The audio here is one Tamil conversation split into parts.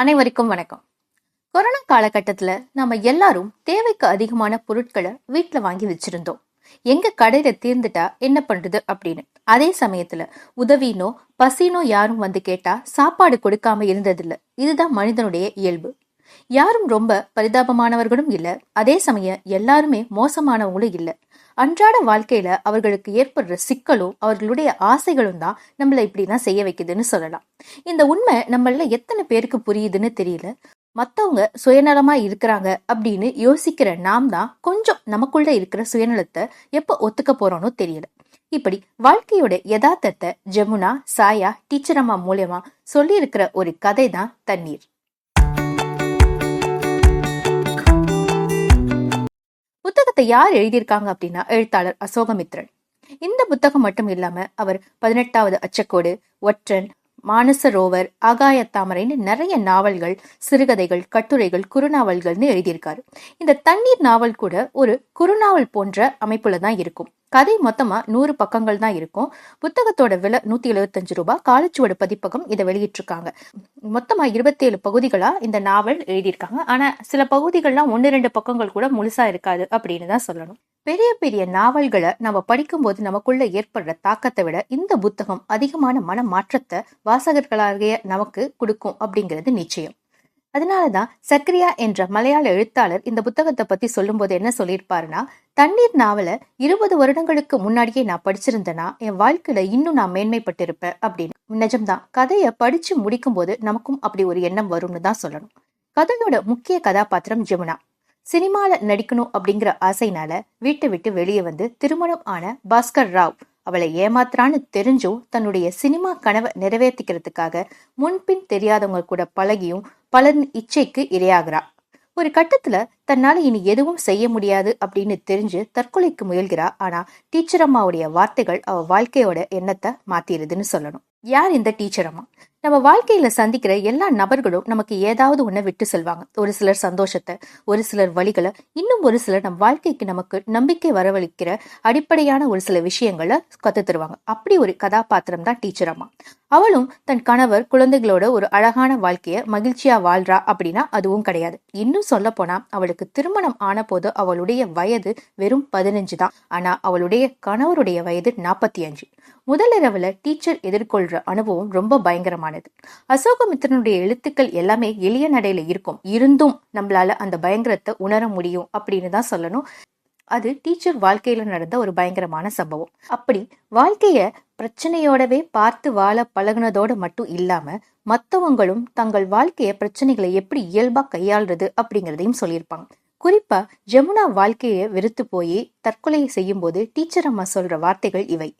அனைவருக்கும் வணக்கம். கொரோனா காலகட்டத்துல நம்ம எல்லாரும் தேவைக்கு அதிகமான பொருட்களை வீட்டில் வாங்கி வச்சிருந்தோம். எங்க கடையில தீர்ந்துட்டா என்ன பண்றது அப்படின்னு. அதே சமயத்துல உதவினோ பசினோ யாரும் வந்து கேட்டா சாப்பாடு கொடுக்காம இருந்ததில்ல. இதுதான் மனிதனுடைய இயல்பு. யாரும் ரொம்ப பரிதாபமானவர்களும் இல்லை. அதே சமயம் எல்லாருமே மோசமானவங்களும் இல்லை. அன்றாட வாழ்க்கையில அவர்களுக்கு ஏற்படுற சிக்கலும் அவர்களுடைய ஆசைகளும் தான் நம்மள இப்படிதான் செய்ய வைக்குதுன்னு சொல்லலாம். இந்த உண்மை நம்மள எத்தனை பேருக்கு புரியுதுன்னு தெரியல. மத்தவங்க சுயநலமா இருக்கிறாங்க அப்படின்னு யோசிக்கிற நாம் தான் கொஞ்சம் நமக்குள்ள இருக்கிற சுயநலத்தை எப்ப ஒத்துக்க போறோம்னு தெரியல. இப்படி வாழ்க்கையோட யதார்த்தத்தை ஜமுனா சாயா டீச்சர் அம்மா மூலியமா சொல்லியிருக்கிற ஒரு கதை தான் தண்ணீர். புத்தகத்தை யார் எழுதியிருக்காங்க அப்படின்னா எழுத்தாளர் அசோகமித்ரன். இந்த புத்தகம் மட்டும் இல்லாம அவர் பதினெட்டாவது அச்சக்கோடு ஒற்றன் மானசரோவர் ஆகாய தாமரைன்னு நிறைய நாவல்கள் சிறுகதைகள் கட்டுரைகள் குறுநாவல்கள்னு எழுதியிருக்காரு. இந்த தண்ணீர் நாவல் கூட ஒரு குறுநாவல் போன்ற அமைப்புல தான் இருக்கும். கதை மொத்தமா நூறு பக்கங்கள் தான் இருக்கும். புத்தகத்தோட விலை நூத்தி எழுபத்தஞ்சு ரூபாய் காலச்சுவடு பதிப்பகம் இதை வெளியிட்டிருக்காங்க. மொத்தமா இருபத்தி ஏழு பகுதிகளா இந்த நாவல் எழுதியிருக்காங்க. ஆனா சில பகுதிகள்லாம் ஒன்னு ரெண்டு பக்கங்கள் கூட முழுசா இருக்காது அப்படின்னு தான் சொல்லணும். பெரிய பெரிய நாவல்களை நம்ம படிக்கும்போது நமக்குள்ள ஏற்படுற தாக்கத்தை விட இந்த புத்தகம் அதிகமான மன மாற்றத்தை வாசகர்களாகிய நமக்கு கொடுக்கும் அப்படிங்கிறது நிச்சயம். அதனாலதான் சக்ரியா என்ற மலையாள எழுத்தாளர் இந்த புத்தகத்தை பத்தி சொல்லும்போது என்ன சொல்லியிருப்பாருன்னா தண்ணீர் நாவல இருபது வருடங்களுக்கு முன்னாடியே நான் படிச்சிருந்தேன்னா என் வாழ்க்கையில இன்னும் நான் மேன்மைப்பட்டிருப்பேன் அப்படின்னு. நிஜம்தான். கதையை படிச்சு முடிக்கும் போது நமக்கும் அப்படி ஒரு எண்ணம் வரும்னு தான் சொல்லணும். கதையோட முக்கிய கதாபாத்திரம் ஜெமுனா. சினிமால நடிக்கணும் அப்படிங்கிற ஆசைனால வீட்டை விட்டு வெளியே வந்து திருமணம் ஆன பாஸ்கர் ராவ் அவளை ஏமாத்துறான்னு தெரிஞ்சும் தன்னுடைய சினிமா கனவை நிறைவேற்றிக்கிறதுக்காக முன்பின் தெரியாதவங்க கூட பழகியும் பலரின் இச்சைக்கு இரையாகிறா ஒரு கட்டத்துல தன்னால இனி எதுவும் செய்ய முடியாது அப்படின்னு தெரிஞ்சு தற்கொலைக்கு முயல்கிறா ஆனா டீச்சர் அம்மாவுடைய வார்த்தைகள் அவ வாழ்க்கையோட எண்ணத்தை மாத்திருதுன்னு சொல்லணும். யார் இந்த டீச்சர் அம்மா? நம்ம வாழ்க்கையில சந்திக்கிற எல்லா நபர்களும் நமக்கு ஏதாவது ஒண்ண விட்டு செல்வாங்க. ஒரு சிலர் சந்தோஷத்தை ஒரு சிலர் வழிகளை இன்னும் ஒரு சிலர் நம் வாழ்க்கைக்கு நமக்கு நம்பிக்கை வரவழைக்கிற அடிப்படையான ஒரு சில விஷயங்களை கத்து தருவாங்க. அப்படி ஒரு கதாபாத்திரம் தான் டீச்சர் அம்மா. அவளும் தன் கணவர் குழந்தைகளோட ஒரு அழகான வாழ்க்கைய மகிழ்ச்சியா வாழ்றா அப்படின்னா அதுவும் கிடையாது. இன்னும் சொல்ல போனா அவளுக்கு திருமணம் ஆன போது அவளுடைய வயது வெறும் பதினஞ்சு தான். ஆனா அவளுடைய கணவருடைய வயது நாற்பத்தி அஞ்சு. முதலிரவுல டீச்சர் எதிர்கொள்ற அனுபவம் ரொம்ப பயங்கரமான பயங்கரமானது அசோகமித்திரனுடைய எழுத்துக்கள் எல்லாமே எளிய நடையில இருக்கும். இருந்தும் நம்மளால அந்த பயங்கரத்தை உணர முடியும் அப்படின்னு தான் சொல்லணும். அது டீச்சர் வாழ்க்கையில நடந்த ஒரு பயங்கரமான சம்பவம். அப்படி வாழ்க்கைய பிரச்சனையோடவே பார்த்து வாழ பழகுனதோட மட்டும் இல்லாம மத்தவங்களும் தங்கள் வாழ்க்கைய பிரச்சனைகளை எப்படி இயல்பா கையாள்றது அப்படிங்கிறதையும் சொல்லியிருப்பாங்க. குறிப்பா ஜமுனா வாழ்க்கையை வெறுத்து போய் தற்கொலை செய்யும் போது டீச்சர் அம்மா சொல்ற வார்த்தைகள் இவை.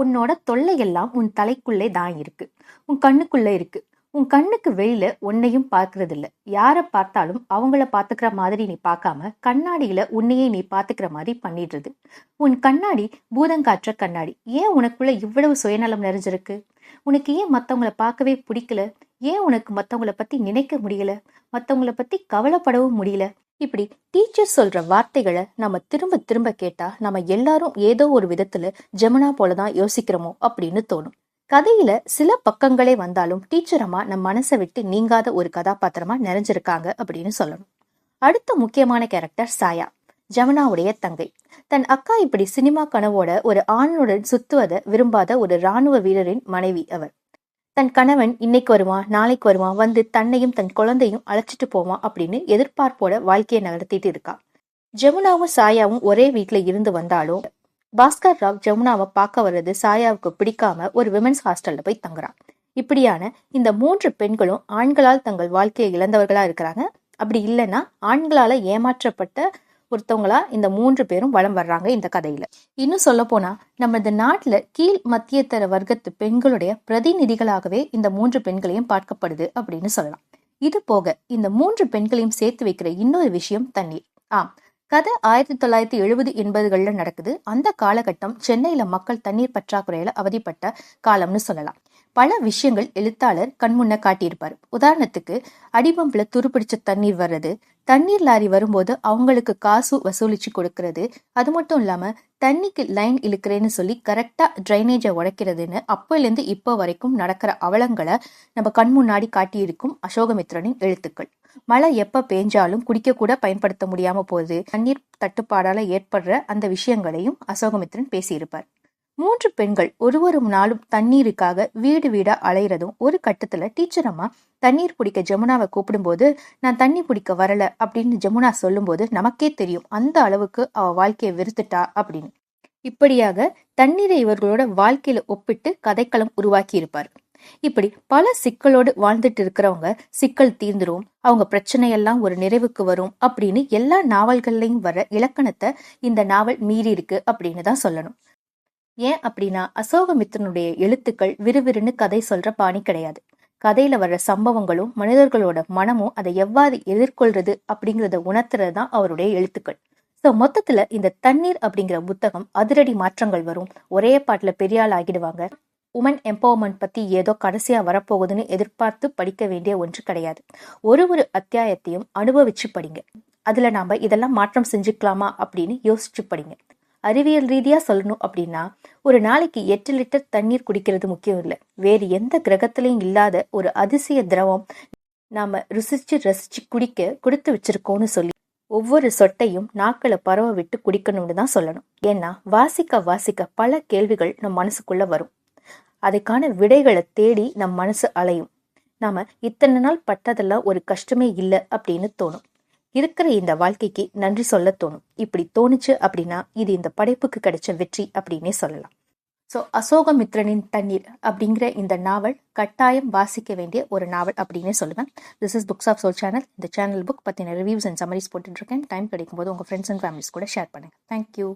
உன்னோட தொல்லையெல்லாம் உன் தலைக்குள்ளே தான் இருக்கு. உன் கண்ணுக்குள்ளே இருக்கு. உன் கண்ணுக்கு வெளியில உன்னையும் பார்க்கறது இல்ல யாரை பார்த்தாலும் அவங்கள பாத்துக்கிற மாதிரி நீ பார்க்காம கண்ணாடியில உன்னையே நீ பாத்துக்கிற மாதிரி பண்ணிடுறது. உன் கண்ணாடி பூதங்காற்ற கண்ணாடி. ஏன் உனக்குள்ள இவ்வளவு சுயநலம் நிறைஞ்சிருக்கு? உனக்கு ஏன் மத்தவங்கள பார்க்கவே பிடிக்கல? ஏன் உனக்கு மத்தவங்கள பத்தி நினைக்க முடியல? மத்தவங்கள பத்தி கவலைப்படவும் முடியல? இப்படி டீச்சர் சொல்ற வார்த்தைகளை நம்ம திரும்ப திரும்ப கேட்டா நம்ம எல்லாரும் ஏதோ ஒரு விதத்துல ஜமுனா போலதான் யோசிக்கிறோமோ அப்படின்னு தோணும். கதையில சில பக்கங்களே வந்தாலும் டீச்சரம்மா நம் மனசை விட்டு நீங்காத ஒரு கதாபாத்திரமா நிறைஞ்சிருக்காங்க அப்படின்னு சொல்லணும். அடுத்த முக்கியமான கேரக்டர் சாயா ஜமுனாவுடைய தங்கை. தன் அக்கா இப்படி சினிமா கனவோட ஒரு ஆணுடன் சுத்துவதை விரும்பாத ஒரு ராணுவ வீரரின் மனைவி அவர். தன் கணவன் இன்னைக்கு வருவான் நாளைக்கு வருவான் வந்து தன்னையும் தன் குழந்தையும் அழைச்சிட்டு போவான் அப்படின்னு எதிர்பார்ப்போட வாழ்க்கையை நடத்திட்டு இருக்கா. ஜமுனாவும் சாயாவும் ஒரே வீட்டுல இருந்து வந்தாலும் பாஸ்கர் ராவ் ஜமுனாவை பார்க்க வர்றது சாயாவுக்கு பிடிக்காம ஒரு விமன்ஸ் ஹாஸ்டல்ல போய் தங்குறான். இப்படியான இந்த மூன்று பெண்களும் ஆண்களால் தங்கள் வாழ்க்கையை இழந்தவர்களா இருக்கிறாங்க. அப்படி இல்லைன்னா ஆண்களால ஏமாற்றப்பட்ட ஒருத்தவங்களா இந்த மூன்று பேரும் வளம் வர்றாங்க இந்த கதையில. இன்னும் சொல்ல போனா நம்ம இந்த நாட்டுல கீழ் மத்தியத்தர வர்க்கத்து பெண்களுடைய பிரதிநிதிகளாகவே இந்த மூன்று பெண்களையும் பார்க்கப்படுது அப்படின்னு சொல்லலாம். இது போக இந்த மூன்று பெண்களையும் சேர்த்து வைக்கிற இன்னொரு விஷயம் தண்ணீர். ஆம் கதை ஆயிரத்தி தொள்ளாயிரத்தி எழுபது எண்பதுகள்ல நடக்குது. அந்த காலகட்டம் சென்னையில மக்கள் தண்ணீர் பற்றாக்குறையில அவதிப்பட்ட காலம்னு சொல்லலாம். பல விஷயங்கள் எழுத்தாளர் கண்முன்ன காட்டியிருப்பார். உதாரணத்துக்கு அடிபம்புல துருப்பிடிச்ச தண்ணீர் வர்றது தண்ணீர் லாரி வரும்போது அவங்களுக்கு காசு வசூலிச்சு கொடுக்கறது அது மட்டும் இல்லாம தண்ணிக்கு லைன் இழுக்கிறேன்னு சொல்லி கரெக்டா ட்ரைனேஜை உடைக்கிறதுன்னு அப்போலேருந்து இப்போ வரைக்கும் நடக்கிற அவலங்களை நம்ம கண் முன்னாடி காட்டியிருக்கும் அசோகமித்ரனின் எழுத்துக்கள். மழை எப்ப பேஞ்சாலும் குடிக்க கூட பயன்படுத்த முடியாம போகுது. தண்ணீர் தட்டுப்பாடால ஏற்படுற அந்த விஷயங்களையும் அசோகமித்ரன் பேசியிருப்பார். மூன்று பெண்கள் ஒரு ஒரு நாளும் தண்ணீருக்காக வீடு வீடா அலையிறதும் ஒரு கட்டத்துல டீச்சர் அம்மா தண்ணீர் பிடிக்க ஜமுனாவை கூப்பிடும்போது நான் தண்ணி பிடிக்க வரல அப்படின்னு ஜமுனா சொல்லும்போது நமக்கே தெரியும் அந்த அளவுக்கு அவ வாழ்க்கையை வெறுத்துட்டா அப்படின்னு. இப்படியாக தண்ணீரை இவர்களோட வாழ்க்கையில ஒப்பிட்டு கதைக்களம் உருவாக்கி இருப்பார். இப்படி பல சிக்கலோடு வாழ்ந்துட்டு இருக்கிறவங்க சிக்கல் தீர்ந்துரும் அவங்க பிரச்சனையெல்லாம் ஒரு நிறைவுக்கு வரும் அப்படின்னு எல்லா நாவல்கள்லையும் வர இலக்கணத்தை இந்த நாவல் மீறி இருக்கு அப்படின்னு தான் சொல்லணும். ஏன் அப்படின்னா அசோகமித்திரனுடைய எழுத்துக்கள் விறுவிறுன்னு கதை சொல்ற பாணி கிடையாது. கதையில வர்ற சம்பவங்களும் மனிதர்களோட மனமும் அதை எவ்வாறு எதிர்கொள்றது அப்படிங்கறத உணர்த்துறது தான் அவருடைய எழுத்துக்கள். ஸோ மொத்தத்துல இந்த தண்ணீர் அப்படிங்கிற புத்தகம் அதிரடி மாற்றங்கள் வரும். ஒரே பாட்டுல பெரிய ஆள் ஆகிடுவாங்க. உமன் எம்பவர்மெண்ட் பத்தி ஏதோ கடைசியா வரப்போகுதுன்னு எதிர்பார்த்து படிக்க வேண்டிய ஒன்று கிடையாது. ஒரு ஒரு அத்தியாயத்தையும் அனுபவிச்சு படிங்க. அதுல நாம இதெல்லாம் மாற்றம் செஞ்சுக்கலாமா அப்படின்னு யோசிச்சு படிங்க. அறிவியல் ரீதியாக சொல்லணும் அப்படின்னா ஒரு நாளைக்கு எட்டு லிட்டர் தண்ணீர் குடிக்கிறது முக்கியம் இல்லை. வேறு எந்த கிரகத்திலையும் இல்லாத ஒரு அதிசய திரவம் நாம் ருசிச்சு ரசிச்சு குடிக்க கொடுத்து வச்சிருக்கோம்னு சொல்லி ஒவ்வொரு சொட்டையும் நாக்களை பரவ விட்டு குடிக்கணும்னு தான் சொல்லணும். ஏன்னா வாசிக்க வாசிக்க பல கேள்விகள் நம் மனசுக்குள்ள வரும். அதுக்கான விடைகளை தேடி நம் மனசு அலையும். நாம இத்தனை நாள் பட்டதெல்லாம் ஒரு கஷ்டமே இல்லை அப்படின்னு தோணும். இருக்கிற இந்த வாழ்க்கைக்கு நன்றி சொல்ல தோணும். இப்படி தோணுச்சு அப்படின்னா இது இந்த படைப்புக்கு கிடைச்ச வெற்றி அப்படின்னே சொல்லலாம். ஸோ அசோகமித்ரனின் தண்ணீர் அப்படிங்கிற இந்த நாவல் கட்டாயம் வாசிக்க வேண்டிய ஒரு நாவல் அப்படின்னே சொல்லுவேன் this is books of soul channel இந்த சேனல் புக் பற்றின ரிவ்யூஸ் அண்ட் சமரிஸ் போட்டுட்ருக்கேன் டைம் கிடைக்கும் போது உங்கள் ஃப்ரெண்ட்ஸ் அண்ட் ஃபேமிலிஸ் கூட ஷேர் பண்ணுங்கள் தேங்க்யூ